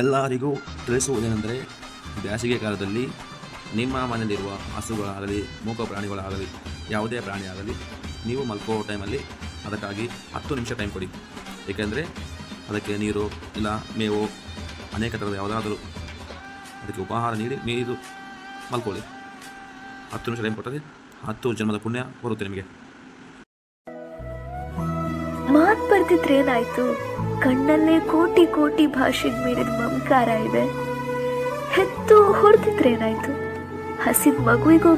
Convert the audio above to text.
ಎಲ್ಲರಿಗೂ ತಿಳಿಸುವುದೇನೆಂದರೆ ಬೇಸಿಗೆ ಕಾಲದಲ್ಲಿ ನಿಮ್ಮ ಮನೆಯಲ್ಲಿರುವ ಹಸುಗಳಾಗಲಿ, ಮೂಕ ಪ್ರಾಣಿಗಳಾಗಲಿ, ಯಾವುದೇ ಪ್ರಾಣಿ ಆಗಲಿ, ನೀವು ಮಲ್ಕೋ ಟೈಮಲ್ಲಿ ಅದಕ್ಕಾಗಿ ಹತ್ತು ನಿಮಿಷ ಟೈಮ್ ಕೊಡಿ. ಏಕೆಂದರೆ ಅದಕ್ಕೆ ನೀರು ಇಲ್ಲ, ಮೇವು, ಅನೇಕ ಥರದ ಯಾವುದಾದರೂ ಅದಕ್ಕೆ ಉಪಹಾರ ನೀಡಿ ನೀರು ಮಲ್ಕೊಳ್ಳಿ. ಹತ್ತು ನಿಮಿಷ ಟೈಮ್ ಕೊಟ್ಟರೆ ಹತ್ತು ಜನ್ಮದ ಪುಣ್ಯ ಬರುತ್ತೆ ನಿಮಗೆ. ಮಾತ್ ಬರ್ತಿದ್ರೇನಾಯ್ತು ಕಣ್ಣಲ್ಲೇ ಕೋಟಿ ಕೋಟಿ ಭಾಷೆಗೆ ಮೀರಿದ ಮಮಕಾರ ಇದೆ. ಹೆತ್ತು ಹೊಡೆದಿದ್ರೇನಾಯ್ತು ಹಸಿದ ಮಗುವಿಗೂ